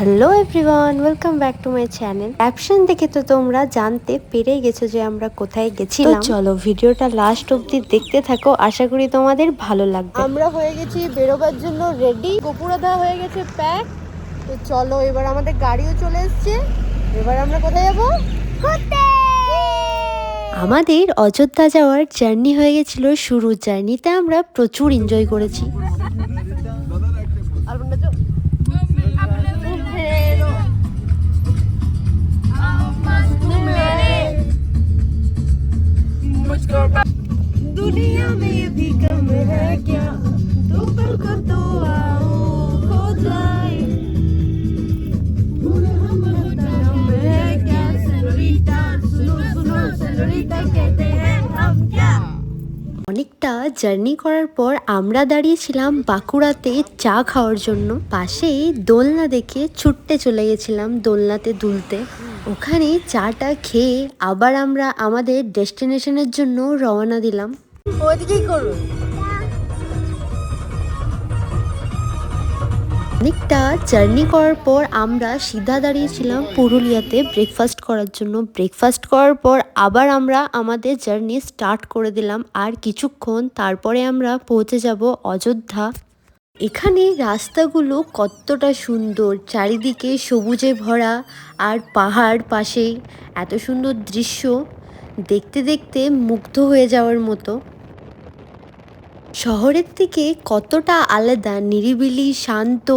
Hello everyone welcome back to my channel caption দেখে তো তোমরা জানতে পেরে গেছো যে আমরা কোথায় গেছি তো চলো ভিডিওটা লাস্ট অবধি দেখতে থাকো আশা করি তোমাদের ভালো লাগবে। আমরা হয়ে গেছি বেরোবার জন্য রেডি গোপুরাদা হয়ে গেছে প্যাক তো চলো এবার আমাদের গাড়িও চলে এসছে। এবার আমরা কোথায় যাব? ঘুরতে আমাদের অযোধ্যা যাওয়ার জার্নি হয়ে গেছিল শুরু জার্নিতে আমরা প্রচুর এনজয় করেছি। জার্নি করার পর আমরা দাঁড়িয়েছিলাম বাঁকুড়াতে চা খাওয়ার জন্য। পাশেই দোলনা দেখে ছুটতে চলে গেছিলাম দোলনাতে দুলতে। ওখানে চাটা খেয়ে আবার আমরা আমাদের ডেস্টিনেশনের জন্য রওনা দিলাম। করুন। অনেকটা জার্নি করার পর আমরা সিধা দাঁড়িয়েছিলাম পুরুলিয়াতে ব্রেকফাস্ট করার জন্য ব্রেকফাস্ট করার পর আবার আমরা আমাদের জার্নি স্টার্ট করে দিলাম। আর কিছুক্ষণ তারপরে আমরা পৌঁছে যাব অযোধ্যা। এখানে রাস্তাগুলো কতটা সুন্দর, চারিদিকে সবুজে ভরা আর পাহাড় পাশে এত সুন্দর দৃশ্য। দেখতে দেখতে মুগ্ধ হয়ে যাওয়ার মতো। শহরের থেকে কতটা আলাদা, নিরিবিলি, শান্ত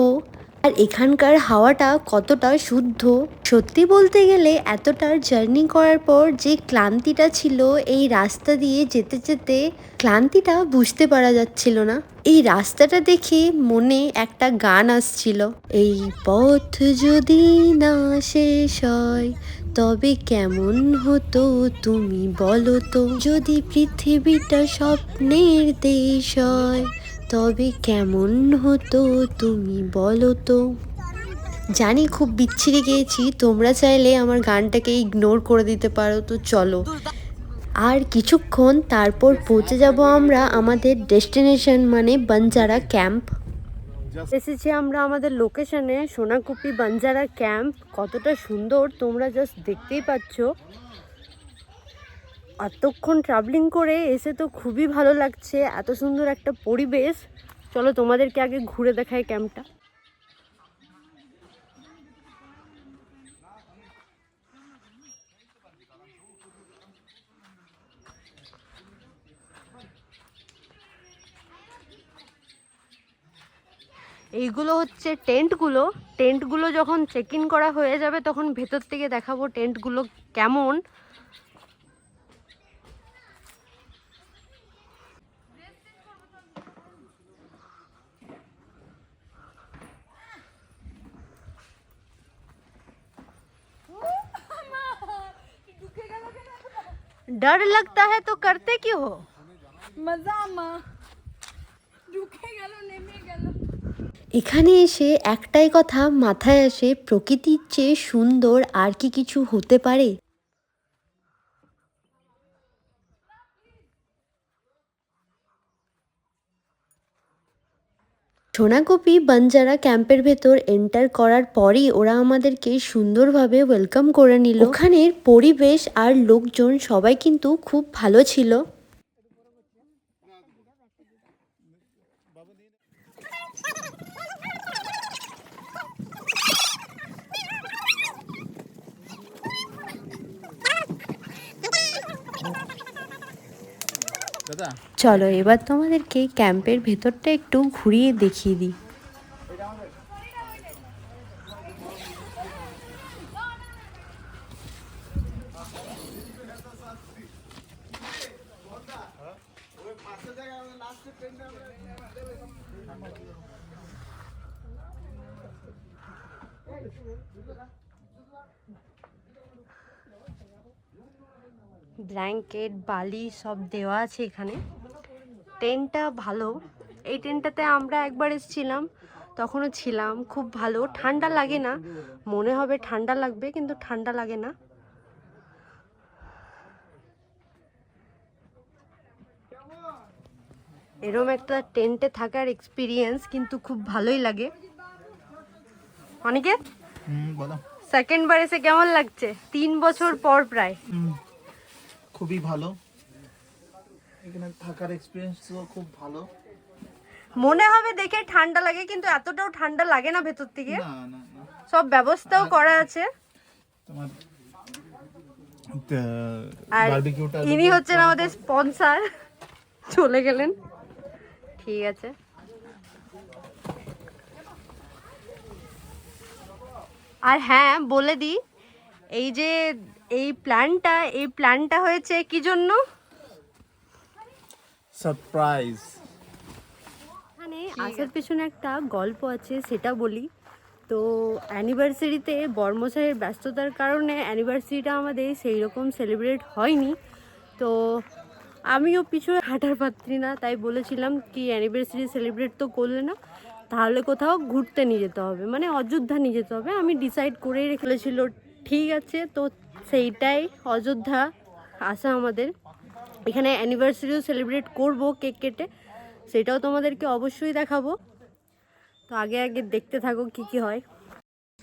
আর এখানকার হাওয়াটা কতটা শুদ্ধ। সত্যি বলতে গেলে এতটার জার্নি করার পর যে ক্লান্তিটা ছিল, এই রাস্তা দিয়ে যেতে যেতে ক্লান্তিটা বুঝতে পারা যাচ্ছিল না। এই রাস্তাটা দেখে মনে একটা গান আসছিল। এই পথ যদি না শেষ হয়, তবে কেমন হতো তুমি বলো তো? যদি পৃথিবীটা স্বপ্নের দেশ হয় তবে কেমন হতো তুমি বলো তো? জানি খুব বিচ্ছিরি গেয়েছি, তোমরা চাইলে আমার গানটাকে ইগনোর করে দিতে পারো, তো চলো। আর কিছুক্ষণ তারপর পৌঁছে যাব আমরা আমাদের ডেস্টিনেশন মানে বনজারা ক্যাম্প এসেছি আমরা আমাদের লোকেশনে সোনাকুপি বাঞ্জারা ক্যাম্প কতটা সুন্দর, তোমরা জাস্ট দেখতেই পাচ্ছ। এতক্ষণ ট্রাভেলিং করে এসে তো খুবই ভালো লাগছে, এত সুন্দর একটা পরিবেশ। চলো তোমাদেরকে আগে ঘুরে দেখাই ক্যাম্পটা এইগুলো হচ্ছে টেন্টগুলো। টেন্টগুলো যখন চেক ইন করা হয়ে যাবে, তখন ভেতর থেকে দেখাবো টেন্টগুলো কেমন। डर लगता है तो करते क्यों हो এখানে এসে একটাই কথা মাথায় আসে প্রকৃতির চেয়ে সুন্দর আর কি কিছু হতে পারে সোনাকপি বাঞ্জারা ক্যাম্পের ভেতর এন্টার করার পরই ওরা আমাদেরকে সুন্দরভাবে ওয়েলকাম করে নিল। ওখানের পরিবেশ আর লোকজন সবাই কিন্তু খুব ভালো ছিল। চলো এবার তোমাদেরকে ক্যাম্পের ভেতরটা একটু ঘুরিয়ে দেখিয়ে দিই। ব্ল্যাঙ্কেট বালি সব দেওয়া আছে এখানে। টেন্টটা ভালো। এই টেন্টটাতে আমরা একবার এসেছিলাম তখনও ছিলাম। খুব ভালো। ঠান্ডা লাগে না। মনে হবে ঠান্ডা লাগবে কিন্তু ঠান্ডা লাগে না। এরম একটা টেন্টে থাকার এক্সপিরিয়েন্স কিন্তু খুব ভালোই লাগে। অনেকে সেকেন্ড বার এসে কেমন লাগছে? তিন বছর পর প্রায়। খুবই ভালো। এখানে থাকার এক্সপিরিয়েন্স খুব ভালো। মনে হবে দেখে ঠান্ডা লাগে কিন্তু এতটাও ঠান্ডা লাগে না ভেতর থেকে। না না না। সব ব্যবস্থাও করা আছে। তোমার আর ইনি হচ্ছেন আমাদের স্পন্সর চলে গেলেন। ঠিক আছে। আর হ্যাঁ বলে দিই এই যে এই প্ল্যানটা এই প্ল্যানটা হয়েছে কি জন্য? সারপ্রাইজ। এখানে আসার পেছনে একটা গল্প আছে সেটা বলি। তো অ্যানিভার্সারিতে বর্মশাইয়ের ব্যস্ততার কারণে অ্যানিভার্সারিটা আমাদের সেই রকম সেলিব্রেট হয়নি। তো আমিও পিছনে হাঁটার পাত্রী না তাই বলেছিলাম কি অ্যানিভার্সারি সেলিব্রেট তো করলে না তাহলে কোথাও ঘুরতে নিয়ে যেতে হবে মানে অযোধ্যা নিয়ে যেতে হবে। আমি ডিসাইড করেই রেখেছিল ঠিক আছে তো সেইটাই অযোধ্যা আসা আমাদের। এখানে অ্যানিভার্সারিও সেলিব্রেট করব কেক কেটে সেটাও তোমাদেরকে অবশ্যই দেখাবো। তো আগে আগে দেখতে থাকো কি কি হয়।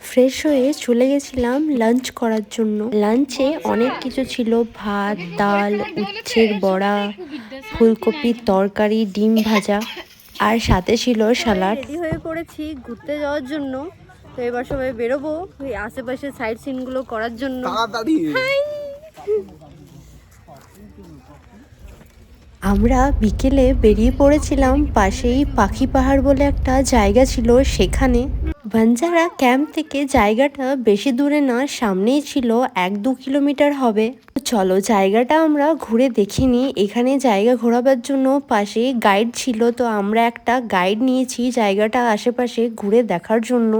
ফ্রেশ হয়ে চলে গেছিলাম লাঞ্চ করার জন্য। লাঞ্চে অনেক কিছু ছিল ভাত ডাল উচ্ছের বড়া ফুলকপির তরকারি ডিম ভাজা আর সাথে ছিল সালাড রেডি হয়ে পড়েছি ঘুরতে যাওয়ার জন্য। তো এবার সবাই বেরোবো ওই আশেপাশে সাইড সিনগুলো করার জন্য। তাড়াতাড়ি। আমরা বিকেলে বেরিয়ে পড়েছিলাম পাশেই পাখি পাহাড় বলে একটা জায়গা ছিল সেখানে। বাঞ্জারা ক্যাম্প থেকে জায়গাটা বেশি দূরে না সামনেই ছিল এক দু কিলোমিটার হবে। তো চলো জায়গাটা আমরা ঘুরে দেখিনি এখানে জায়গা ঘোরাবার জন্য পাশে গাইড ছিল। তো আমরা একটা গাইড নিয়েছি জায়গাটা আশেপাশে ঘুরে দেখার জন্য।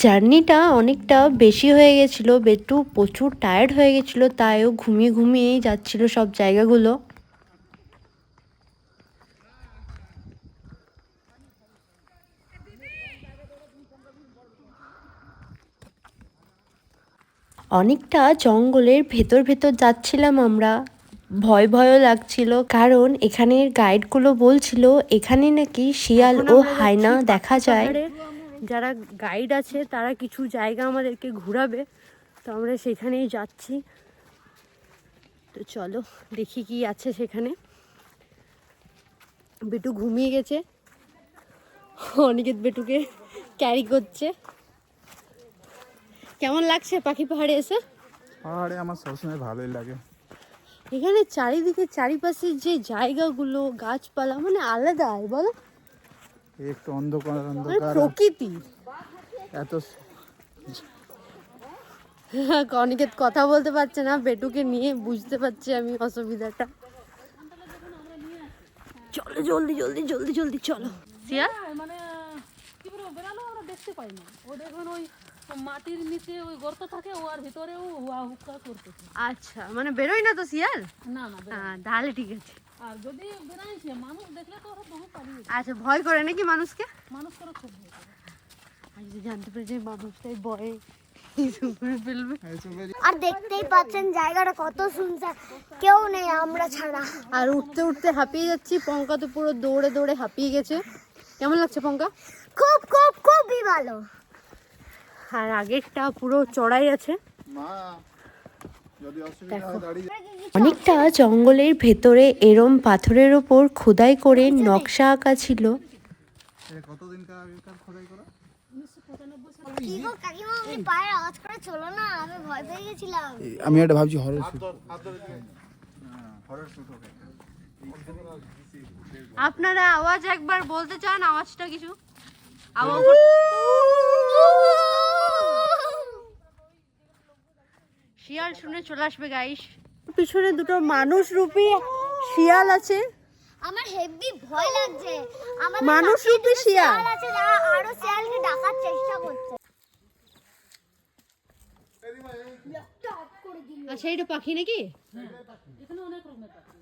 জার্নিটা অনেকটা বেশি হয়ে গেছিল বেটু প্রচুর টায়ার্ড হয়ে গেছিল তাইও ঘুমিয়ে ঘুমিয়েই যাচ্ছিল সব জায়গাগুলো অনেকটা জঙ্গলের ভেতর ভেতর যাচ্ছিলাম আমরা ভয় ভয়ও লাগছিল কারণ এখানের গাইডগুলো বলছিল এখানে নাকি শিয়াল ও হায়না দেখা যায়। যারা গাইড আছে তারা কিছু জায়গা আমাদেরকে ঘোরাবে। তো আমরা সেখানেই যাচ্ছি। তো চলো দেখি কি আছে সেখানে। বেটু ঘুমিয়ে গেছে। অনিকেত বেটুকে ক্যারি করছে। কেমন লাগছে পাখি পাহাড়ে এসে? পাহাড়ে আমার সবসময় ভালোই লাগে। এখানে চারিদিকে চারিপাশের যে জায়গাগুলো গাছপালা মানে আলাদা বলো। একটু অন্ধকার অন্ধকার। প্রকৃতি। এত অনিকেত কথা বলতে পারছে না বেটুকে নিয়ে বুঝতে পারছি আমি অসুবিধাটা। চলো জলদি জলদি জলদি জলদি চলো। সিয়া? মানে কি বলব বেড়ালো আমরা দেখতে পাই না। ও দেখবেন ওই মাটির নিচে ওই গর্ত থাকে ও আর ভিতরেও হুয়া হুক্কা করতেছে। আচ্ছা মানে বেরোই না তো শিয়াল না না হ্যাঁ তাহলে ঠিক আছে। আর যদি মানুষ দেখলে তো ওরা বহু পালিয়ে আচ্ছা ভয় করে নাকি মানুষকে? মানুষ করে খুব ভয় করে। যদি জানতে পারে যে মানুষটাই ভয়ে আর দেখতেই পাচ্ছেন জায়গাটা কত সুন্দর। কেউ নেই আমরা ছাড়া। আর উঠতে উঠতে হাঁপিয়ে যাচ্ছি পঙ্কা তো পুরো দৌড়ে দৌড়ে হাঁপিয়ে গেছে। কেমন লাগছে পঙ্কা? খুব খুব খুবই ভালো। আর আগেরটা পুরো চড়াই আছে। মা যদি অসুবিধা হয় দাঁড়িয়ে অনেকটা জঙ্গলের ভেতরে এরম পাথরের ওপর খোদাই করে নকশা আঁকা ছিল। এটা আমি পায়ের আওয়াজ করে না আমি ভয় পেয়ে গেছিলাম। আমি একটা ভাবছি হরর শুট আপনারা আওয়াজ একবার বলতে চান আওয়াজটা কিছু? আওয়াজ শিয়াল শুনে চলে আসবে গাইস পিছনে দুটো মানুষ রূপী শিয়াল আছে। আমার হেভি ভয় লাগছে। আমাদের মানুষ রূপী শিয়াল। আছে যারা আরও শিয়ালকে ডাকার চেষ্টা করছে। আচ্ছা এটা পাখি নাকি? এখানে অনেক রকমের পাখি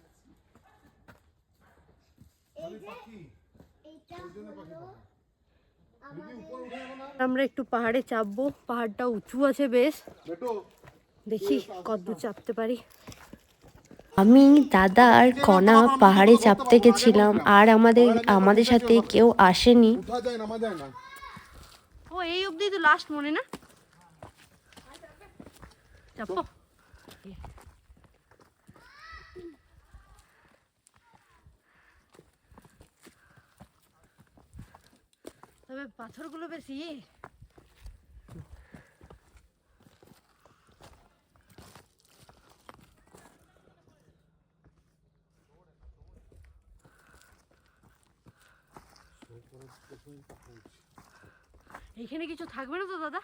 আমরা একটু পাহাড়ে চাপবো। পাহাড়টা উঁচু আছে বেশ। দেখি কত চাপতে পারি। আমি দাদা আর কণা পাহাড়ে চাপতে গেছিলাম আর আমাদের আমাদের সাথে কেউ আসেনি। ও এই অবধি তো লাস্ট মনে না? চাপো। তবে পাথরগুলো বেশ এখানে কিছু থাকবে না তো দাদা?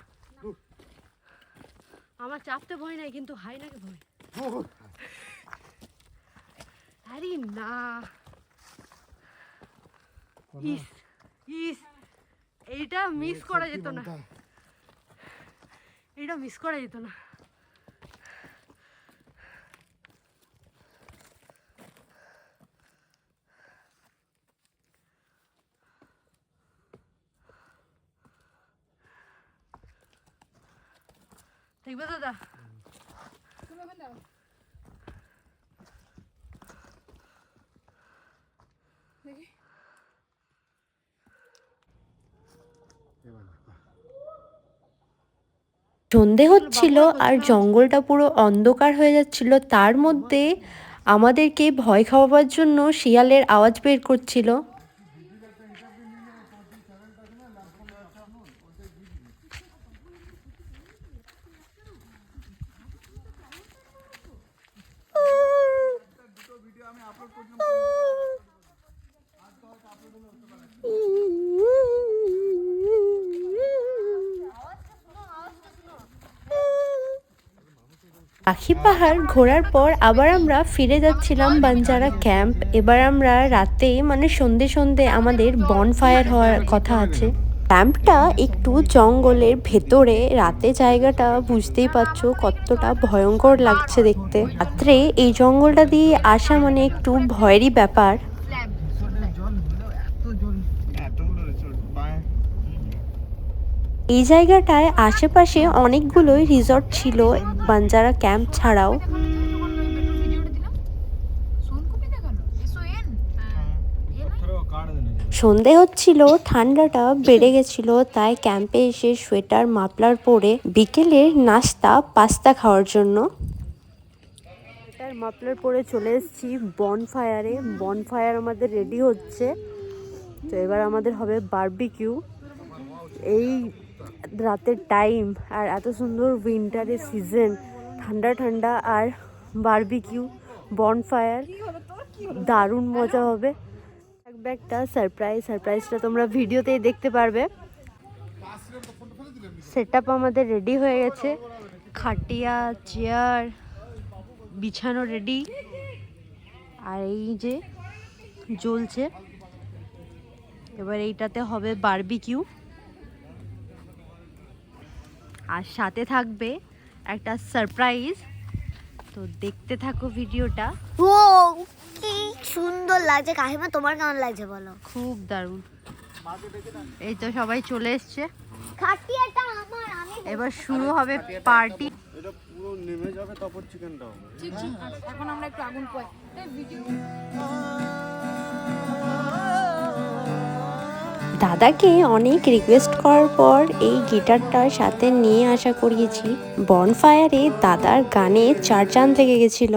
আমার চাপতে ভয় নাই কিন্তু হাই নাকি ভয়। আরে না। ইস ইস এইটা মিস করা যেত না। এটা মিস করা যেত না। দেখবে দাদা সন্ধে হচ্ছিল আর জঙ্গলটা পুরো অন্ধকার হয়ে যাচ্ছিল। তার মধ্যে আমাদেরকে ভয় খাওয়াবার জন্য শিয়ালের আওয়াজ বের করছিল। পাখি পাহাড় ঘোরার পর আবার আমরা ফিরে যাচ্ছিলাম বাঞ্জারা ক্যাম্প। এবার আমরা রাতে মানে সন্ধে সন্ধে আমাদের বনফায়ার হওয়ার কথা আছে। ক্যাম্পটা একটু জঙ্গলের ভেতরে, রাতে জায়গাটা বুঝতেই পারছ কতটা ভয়ঙ্কর লাগছে দেখতে। রাত্রে এই জঙ্গলটা দিয়ে আসা মানে একটু ভয়েরই ব্যাপার। এই জায়গাটায় আশেপাশে অনেকগুলোই রিসর্ট ছিল, বাঞ্জারা ক্যাম্প ছাড়াও। সন্ধে হচ্ছিল, ঠান্ডাটা বেড়ে গেছিল, তাই ক্যাম্পে এসে সোয়েটার মাফলার পরে বিকেলের নাস্তা, পাস্তা খাওয়ার জন্য। সোয়েটার মাফলার পরে চলে এসেছি বনফায়ারে। বনফায়ার আমাদের রেডি হচ্ছে। তো এবার আমাদের হবে বারবিকিউ। এই রাতের টাইম আর এত সুন্দর উইন্টারের সিজন ঠান্ডা ঠান্ডা আর বারবিকিউ বনফায়ার দারুণ মজা হবে। একটা সারপ্রাইজ সারপ্রাইজটা তোমরা ভিডিওতেই দেখতে পারবে। সেট আমাদের রেডি হয়ে গেছে। খাটিয়া চেয়ার বিছানো রেডি আর এই যে জ্বলছে। এবার এইটাতে হবে বারবিকিউ আর সাথে থাকবে একটা সারপ্রাইজ। তো দেখতে থাকো ভিডিওটা। ও কি সুন্দর লাগছে। কাকিমা তোমার কেমন লাগছে বলো? খুব দারুণ। এই তো সবাই চলে এসছে। খাটিয়াটা আমার এবার শুরু হবে পার্টি এটা পুরো নেমে যাবে তারপর চিকেনটা হবে। এখন আমরা একটু আগুন পাই ভিডিও দাদাকে অনেক রিকোয়েস্ট করার পর এই গিটারটার সাথে নিয়ে আসা করিয়েছি। বনফায়ারে দাদার গানে চার চাঁদ লেগে গেছিল।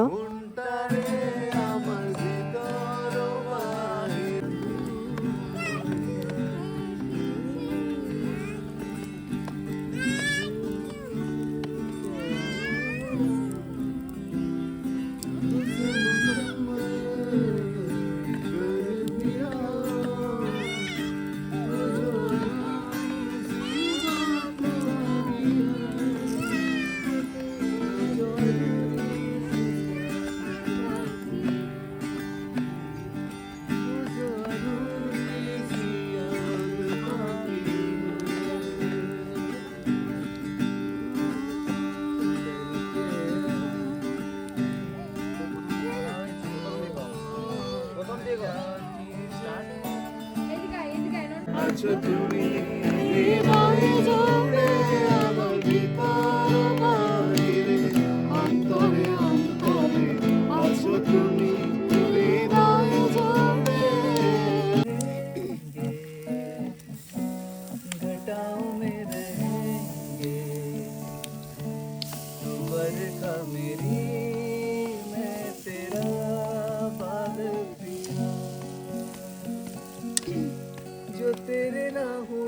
আছো তুমি হৃদয়ে জুড়ে तेरे ना हो।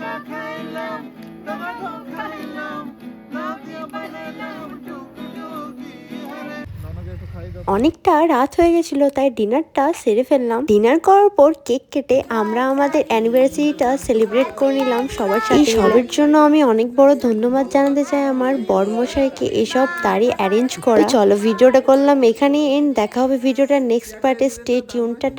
অনেকটা রাত হয়ে গেছিল তাই ডিনারটা সেরে ফেললাম। ডিনার করার পর কেক কেটে আমরা আমাদের অ্যানিভার্সারিটা সেলিব্রেট করে নিলাম সবার সাথে। সবের জন্য আমি অনেক বড় ধন্যবাদ জানাতে চাই আমার বরমশাইকে এসব তারই অ্যারেঞ্জ করে। চলো ভিডিওটা করলাম এখানেই এন দেখা হবে ভিডিওটা নেক্সট পার্টে স্টে টিউনটা